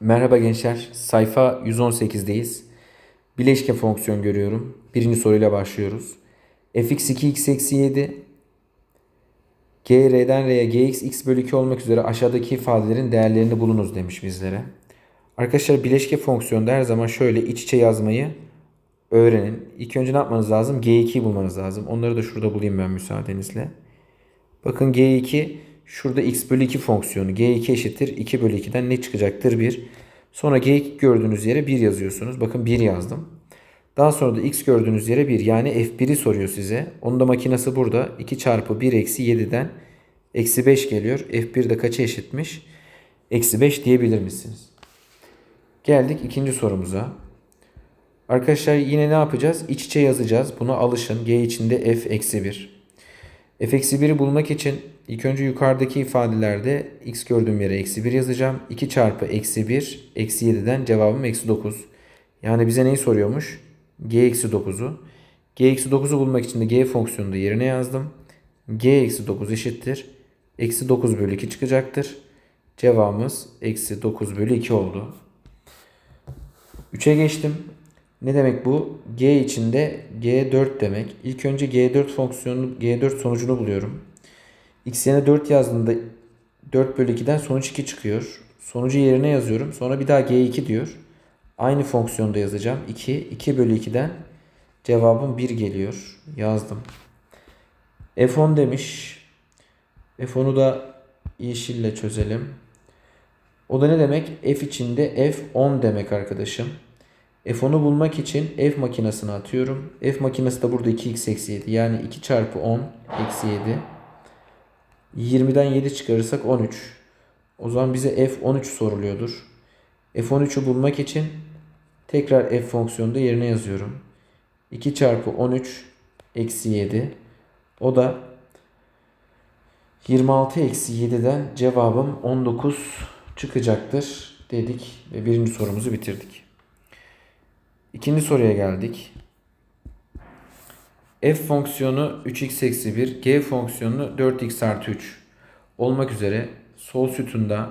Merhaba gençler. Sayfa 118'deyiz. Bileşke fonksiyon görüyorum. Birinci soruyla başlıyoruz. fx2 x eksi 7 g r'den r'ye gx x bölü 2 olmak üzere aşağıdaki ifadelerin değerlerini bulunuz demiş bizlere. Arkadaşlar bileşke fonksiyonda her zaman şöyle iç içe yazmayı öğrenin. İlk önce ne yapmanız lazım? g2'yi bulmanız lazım. Onları da şurada bulayım ben müsaadenizle. Bakın g2 şurada x bölü 2 fonksiyonu. g2 eşittir 2 bölü 2'den ne çıkacaktır? 1. Sonra g2 gördüğünüz yere 1 yazıyorsunuz. Bakın 1 yazdım. Daha sonra da x gördüğünüz yere 1 yani f1'i soruyor size. Onun da makinesi burada. 2 çarpı 1 eksi 7'den eksi 5 geliyor. f1 de kaça eşitmiş? Eksi 5 diyebilir misiniz? Geldik ikinci sorumuza. Arkadaşlar yine ne yapacağız? İç içe yazacağız. Buna alışın. G içinde f eksi 1. f eksi 1'i bulmak için ilk önce yukarıdaki ifadelerde x gördüğüm yere eksi 1 yazacağım. 2 çarpı eksi 1 eksi 7'den cevabım eksi 9. Yani bize neyi soruyormuş? g eksi 9'u. g eksi 9'u bulmak için de g fonksiyonunu da yerine yazdım. g eksi 9 eşittir. Eksi 9 bölü 2 çıkacaktır. Cevabımız eksi 9 bölü 2 oldu. 3'e geçtim. Ne demek bu? G içinde G4 demek. İlk önce G4 fonksiyonu G4 sonucunu buluyorum. X yerine 4 yazdığımda 4 bölü 2'den sonuç 2 çıkıyor. Sonucu yerine yazıyorum. Sonra bir daha G2 diyor. Aynı fonksiyonda yazacağım. 2. 2 bölü 2'den cevabım 1 geliyor. Yazdım. F10 demiş. F10'u da yeşille çözelim. O da ne demek? F içinde F10 demek arkadaşım. F10'u bulmak için F makinesine atıyorum. F makinesi de burada 2x eksi 7. Yani 2 çarpı 10 eksi 7. 20'den 7 çıkarırsak 13. O zaman bize F13 soruluyordur. F13'ü bulmak için tekrar F fonksiyonunda yerine yazıyorum. 2 çarpı 13 eksi 7. O da 26 eksi 7'den cevabım 19 çıkacaktır dedik ve birinci sorumuzu bitirdik. İkinci soruya geldik. F fonksiyonu 3x eksi 1, g fonksiyonu 4x artı 3 olmak üzere sol sütunda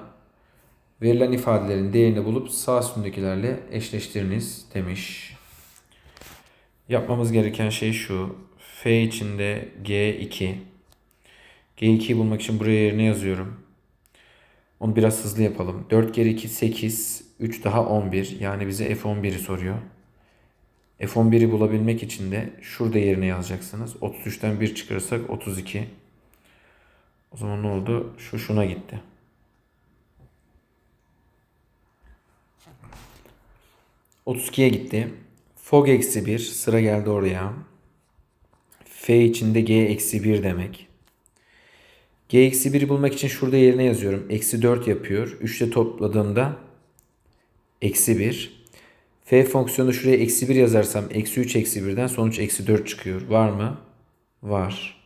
verilen ifadelerin değerini bulup sağ sütundakilerle eşleştiriniz demiş. Yapmamız gereken şey şu. F içinde G2. G2'yi bulmak için buraya yerine yazıyorum. Onu biraz hızlı yapalım. 4 kere 2 8, 3 daha 11. Yani bize F11'i soruyor. F11'i bulabilmek için de şurada yerine yazacaksınız. 33'ten 1 çıkarırsak 32. O zaman ne oldu? Şu şuna gitti. ...32'ye gitti. Fog eksi 1. Sıra geldi oraya. F içinde G eksi 1 demek. G eksi 1'i bulmak için şurada yerine yazıyorum. Eksi 4 yapıyor. 3 ile topladığımda eksi 1. F fonksiyonu şuraya eksi 1 yazarsam eksi 3 eksi 1'den sonuç eksi 4 çıkıyor. Var mı? Var.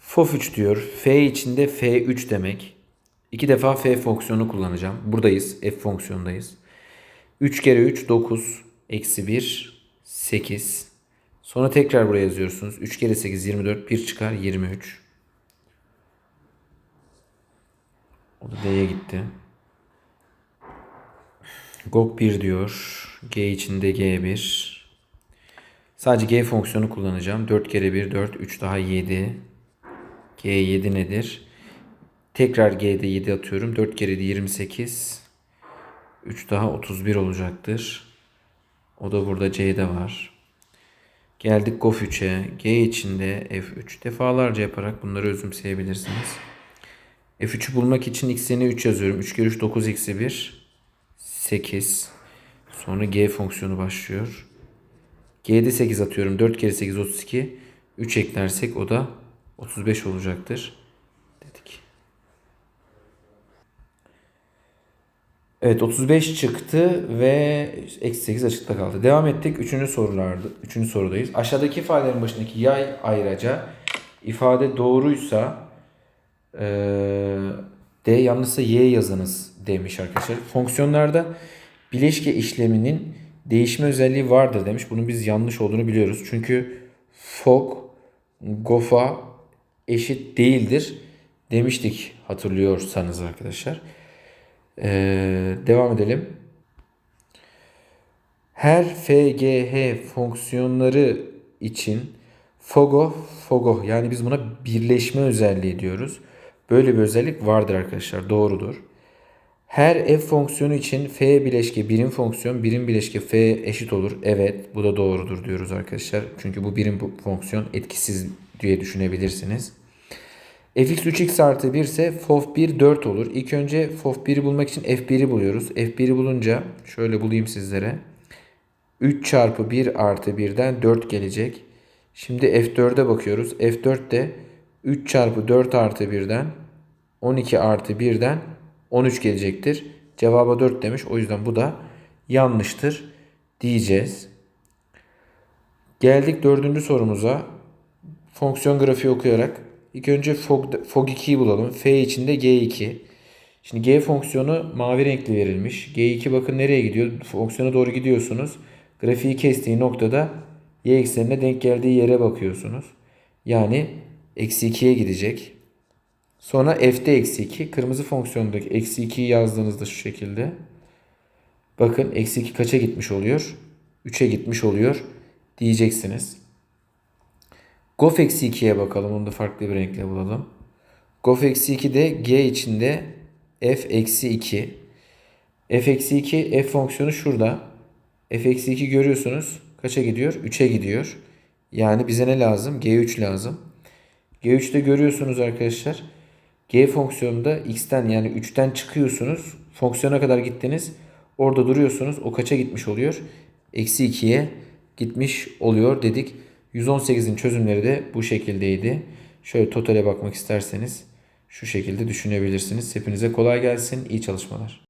Fof 3 diyor. F içinde F3 demek. İki defa F fonksiyonu kullanacağım. Buradayız. F fonksiyondayız. 3 kere 3 9. Eksi 1 8. Sonra tekrar buraya yazıyorsunuz. 3 kere 8 24. 1 çıkar 23. O da D'ye gitti. GOG 1 diyor. G içinde G1. Sadece G fonksiyonu kullanacağım. 4 kere 1 4. 3 daha 7. G7 nedir? Tekrar G'de 7 atıyorum. 4 kere de 28. 3 daha 31 olacaktır. O da burada C'de var. Geldik GOF 3'e. G içinde F3. Defalarca yaparak bunları özümseyebilirsiniz. F3'ü bulmak için x'ini 3 yazıyorum. 3 kere 3 9 eksi 1. 8. Sonra G fonksiyonu başlıyor. G'de 8 atıyorum. 4 kere 8 32. 3 eklersek o da 35 olacaktır. Dedik. Evet 35 çıktı ve eksi 8 açıkta kaldı. Devam ettik. Üçüncü sorularda, üçüncü sorudayız. Aşağıdaki ifadelerin başındaki yay ayıraca ifade doğruysa ee, D yanlışsa Y yazınız demiş arkadaşlar. Fonksiyonlarda bileşke işleminin değişme özelliği vardır demiş. Bunun biz yanlış olduğunu biliyoruz. Çünkü fog, gofa eşit değildir. demiştik hatırlıyorsanız arkadaşlar. Ee, devam edelim. Her FGH fonksiyonları için FOGO, FOGO yani biz buna birleşme özelliği diyoruz. Böyle bir özellik vardır arkadaşlar. Doğrudur. Her f fonksiyonu için f bileşke birim fonksiyon, birim bileşke f eşit olur. Evet, bu da doğrudur diyoruz arkadaşlar. Çünkü bu birim fonksiyon etkisiz diye düşünebilirsiniz. fx 3x artı 1 ise fof1 4 olur. İlk önce fof1'i bulmak için f1'i buluyoruz. f1'i bulunca şöyle bulayım sizlere. 3 çarpı 1 artı 1'den 4 gelecek. Şimdi f4'e bakıyoruz. f4 de 3 çarpı 4 artı 1'den 12 artı 1'den 13 gelecektir. Cevaba 4 demiş. O yüzden bu da yanlıştır diyeceğiz. Geldik dördüncü sorumuza. Fonksiyon grafiği okuyarak. İlk önce fog, fog2'yi bulalım. F içinde G2. Şimdi G fonksiyonu mavi renkli verilmiş. G2 bakın nereye gidiyor? Fonksiyona doğru gidiyorsunuz. Grafiği kestiği noktada y eksenine denk geldiği yere bakıyorsunuz. Yani eksi 2'ye gidecek. Sonra f'de eksi 2. Kırmızı fonksiyondaki eksi 2'yi yazdığınızda şu şekilde. Bakın eksi 2 kaça gitmiş oluyor? 3'e gitmiş oluyor diyeceksiniz. Gof eksi 2'ye bakalım. Onu da farklı bir renkle bulalım. Gof eksi 2 de g içinde f eksi 2. f eksi 2 f fonksiyonu şurada. f eksi 2 görüyorsunuz. Kaça gidiyor? 3'e gidiyor. Yani bize ne lazım? G3 lazım. G3'te görüyorsunuz arkadaşlar. G fonksiyonunda x'ten yani 3'ten çıkıyorsunuz. Fonksiyona kadar gittiniz. Orada duruyorsunuz. O kaça gitmiş oluyor? Eksi 2'ye gitmiş oluyor dedik. 118'in çözümleri de bu şekildeydi. Şöyle totale bakmak isterseniz şu şekilde düşünebilirsiniz. Hepinize kolay gelsin. İyi çalışmalar.